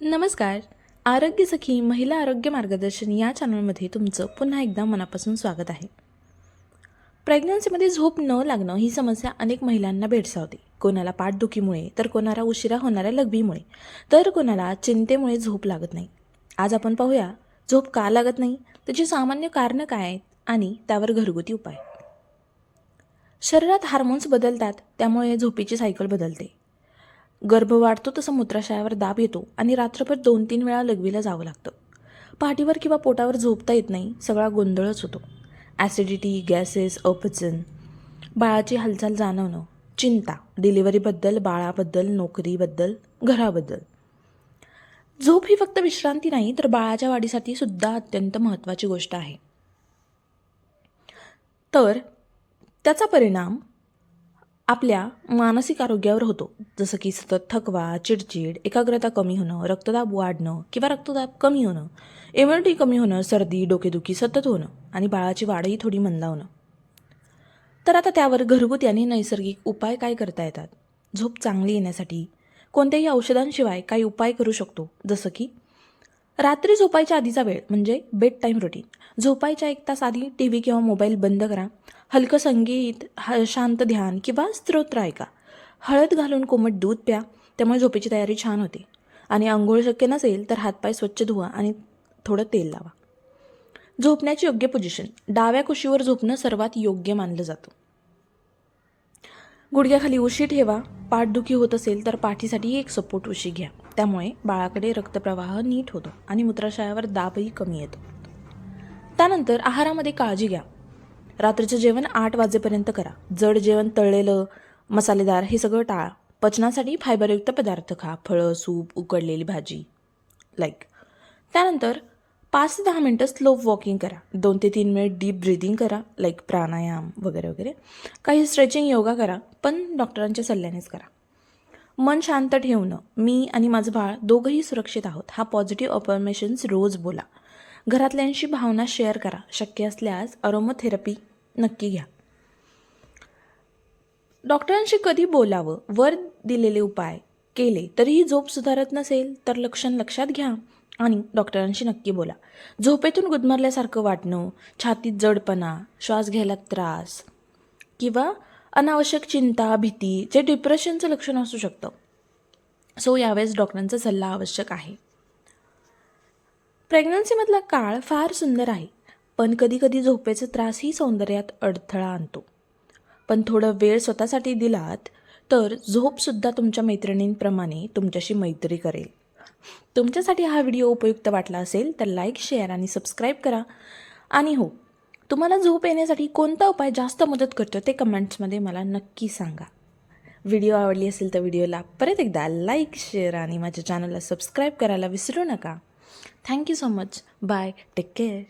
नमस्कार. आरोग्य सखी महिला आरोग्य मार्गदर्शन या चॅनलमध्ये तुमचं पुन्हा एकदा मनापासून स्वागत आहे. प्रेग्नन्सीमध्ये झोप न लागणं ही समस्या अनेक महिलांना भेडसावते. कोणाला पाठदुखीमुळे तर कोणाला उशिरा होणाऱ्या लघवीमुळे तर कोणाला चिंतेमुळे झोप लागत नाही. आज आपण पाहूया झोप का लागत नाही? त्याची सामान्य कारणं काय आहेत? आणि त्यावर घरगुती उपाय. शरीरात हार्मोन्स बदलतात त्यामुळे झोपेची सायकल बदलते. गर्भ वाढतो तसं मूत्राशयावर दाब येतो आणि रात्रभर दोन तीन वेळा लघवीला जावं लागतं. पाठीवर किंवा पोटावर झोपता येत नाही सगळा गोंधळच होतो. ॲसिडिटी गॅसेस अपचन बाळाची हालचाल जाणवणं चिंता डिलिव्हरीबद्दल बाळाबद्दल नोकरीबद्दल घराबद्दल. झोप ही फक्त विश्रांती नाही तर बाळाच्या वाढीसाठी सुद्धा अत्यंत महत्त्वाची गोष्ट आहे. तर त्याचा परिणाम आपल्या मानसिक आरोग्यावर होतो. जसं की सतत थकवा चिडचिड एकाग्रता कमी होणं रक्तदाब वाढणं किंवा रक्तदाब कमी होणं. इम्युनिटी कमी होणं सर्दी डोकेदुखी सतत होणं आणि बाळाची वाढही थोडी मंदावणं. तर आता त्यावर घरगुती आणि नैसर्गिक उपाय काय करता येतात? झोप चांगली येण्यासाठी कोणत्याही औषधांशिवाय काही उपाय करू शकतो. जसं की रात्री झोपायच्या आधीचा वेळ म्हणजे बेड टाईम रुटीन झोपायच्या एक तास आधी टी व्ही किंवा मोबाईल बंद करा. हलकं संगीत ह शांत ध्यान किंवा स्तोत्र ऐका. हळद घालून कोमट दूध प्या त्यामुळे झोपेची तयारी छान होते. आणि आंघोळ शक्य नसेल तर हातपाय स्वच्छ धुवा आणि थोडं तेल लावा. झोपण्याची योग्य पोझिशन डाव्या कुशीवर झोपणं सर्वात योग्य मानलं जातं. गुडघ्याखाली उशी ठेवा. पाठदुखी होत असेल तर पाठीसाठी एक सपोर्ट उशी घ्या. त्यामुळे बाळाकडे रक्तप्रवाह नीट होतो आणि मूत्राशयावर दाबही कमी येतो. त्यानंतर आहारामध्ये काळजी घ्या. रात्रीचं जेवण आठ वाजेपर्यंत करा. जड जेवण तळलेलं मसालेदार हे सगळं टाळा. पचनासाठी फायबरयुक्त पदार्थ खा. फळं सूप उकडलेली भाजी. लाईक त्यानंतर पाच ते दहा मिनटं स्लो वॉकिंग करा. दोन ते तीन मिनिट डीप ब्रिदिंग करा. लाईक प्राणायाम वगैरे वगैरे. काही स्ट्रेचिंग योगा करा पण डॉक्टरांच्या सल्ल्यानेच करा. मन शांत ठेवणं मी आणि माझं बाळ दोघंही सुरक्षित आहोत हा पॉझिटिव्ह अफर्मेशन्स रोज बोला. घरातल्यांशी भावना शेअर करा. शक्य असल्यास अरोमोथेरपी नक्की घ्या. डॉक्टरांशी कधी बोलावं? वर दिलेले उपाय केले तरीही झोप सुधारत नसेल तर लक्षण लक्षात घ्या आणि डॉक्टरांशी नक्की बोला. झोपेतून गुदमरल्यासारखं वाटणं छातीत जडपणा श्वास घ्यायला त्रास किंवा अनावश्यक चिंता भीती जे डिप्रेशनचं लक्षण असू शकतं. सो यावेळेस डॉक्टरांचा सल्ला आवश्यक आहे. प्रेग्नन्सीमधला काळ फार सुंदर आहे पण कधीकधी झोपेचा त्रासही सौंदर्यात अडथळा आणतो. पण थोडं वेळ स्वतःसाठी दिलात तर झोपसुद्धा तुमच्या मैत्रिणींप्रमाणे तुमच्याशी मैत्री करेल. तुमच्यासाठी हा व्हिडिओ उपयुक्त वाटला असेल तर लाईक शेअर आणि सबस्क्राईब करा. आणि हो तुम्हाला झोप येण्यासाठी कोणता उपाय जास्त मदत करतो ते कमेंट्समध्ये मला नक्की सांगा. व्हिडिओ आवडली असेल तर व्हिडिओला परत एकदा लाईक शेअर आणि माझ्या चॅनलला सबस्क्राईब करायला विसरू नका. Thank you so much. Bye. Take care.